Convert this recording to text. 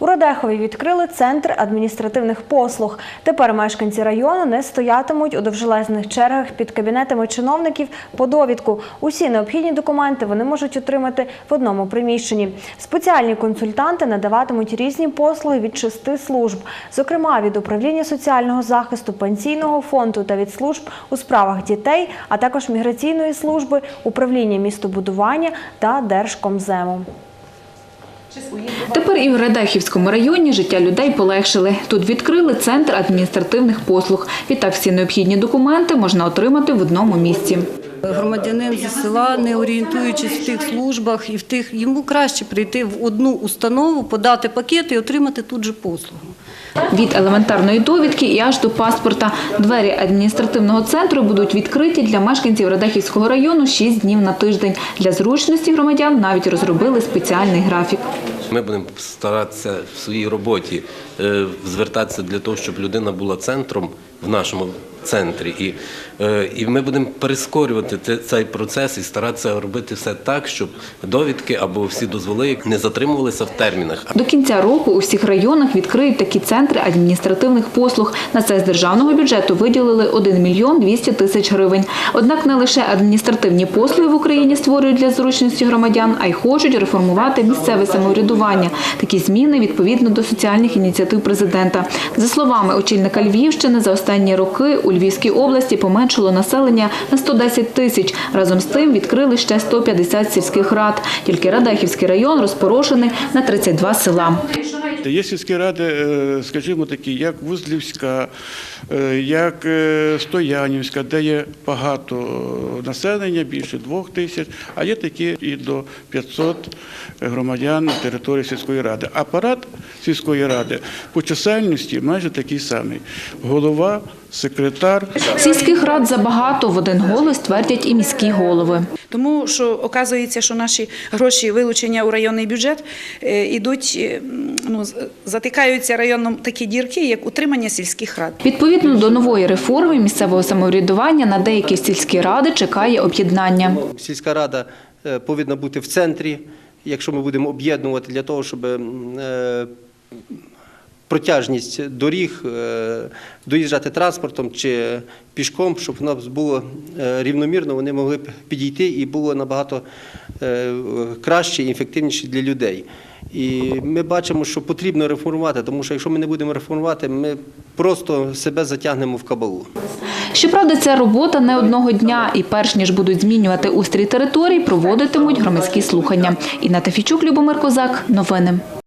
У Радехові відкрили центр адміністративних послуг. Тепер мешканці району не стоятимуть у довжелезних чергах під кабінетами чиновників по довідку. Усі необхідні документи вони можуть отримати в одному приміщенні. Спеціальні консультанти надаватимуть різні послуги від шести служб, зокрема від управління соціального захисту, пенсійного фонду та від служб у справах дітей, а також міграційної служби, управління містобудування та Держкомзему. Тепер і в Радехівському районі життя людей полегшили. Тут відкрили центр адміністративних послуг. Відтак всі необхідні документи можна отримати в одному місці. Громадянин зі села, не орієнтуючись в тих службах і в тих, йому краще прийти в одну установу, подати пакет і отримати тут же послугу. Від елементарної довідки і аж до паспорта. Двері адміністративного центру будуть відкриті для мешканців Радехівського району 6 днів на тиждень. Для зручності громадян навіть розробили спеціальний графік. Ми будемо старатися в своїй роботі е, звертатися для того, щоб людина була центром в нашому центрі. І, е, і ми будемо перескорювати цей процес і старатися робити все так, щоб довідки або всі дозволи не затримувалися в термінах. До кінця року у всіх районах відкриють такі центри адміністративних послуг. На це з державного бюджету виділили 1 мільйон 200 тисяч гривень. Однак не лише адміністративні послуги в Україні створюють для зручності громадян, а й хочуть реформувати місцеве самоврядування. Такі зміни відповідно до соціальних ініціатив президента. За словами очільника Львівщини, за останні роки у Львівській області поменшило населення на 110 тисяч. Разом з тим відкрили ще 150 сільських рад. Тільки Радехівський район розпорошений на 32 села. Є сільські ради, е, скажімо такі, як Вузлівська, е, як е, Стоянівська, де є багато населення, більше двох тисяч, а є такі і до 500 громадян на території сільської ради. Апарат сільської ради по чисельності майже такий самий. Голова, секретар. Сільських рад забагато, в один голос твердять і міські голови. Тому що оказується, що наші гроші вилучення у районний бюджет ідуть, ну, з- затикаються районом такі дірки, як утримання сільських рад. Відповідно до нової реформи місцевого самоврядування на деякі сільські ради чекає об'єднання. Сільська рада е, повинна бути в центрі, якщо ми будемо об'єднувати для того, щоб е, протяжність доріг, е, доїжджати транспортом чи пішком, щоб воно було рівномірно, вони могли б підійти і було набагато краще і ефективніше для людей. І ми бачимо, що потрібно реформувати, тому що якщо ми не будемо реформувати, ми просто себе затягнемо в кабалу. Щоправда, ця робота не одного дня, і перш ніж будуть змінювати устрій територій, проводитимуть громадські слухання. Інна Тафічук, Любомир Козак. Новини.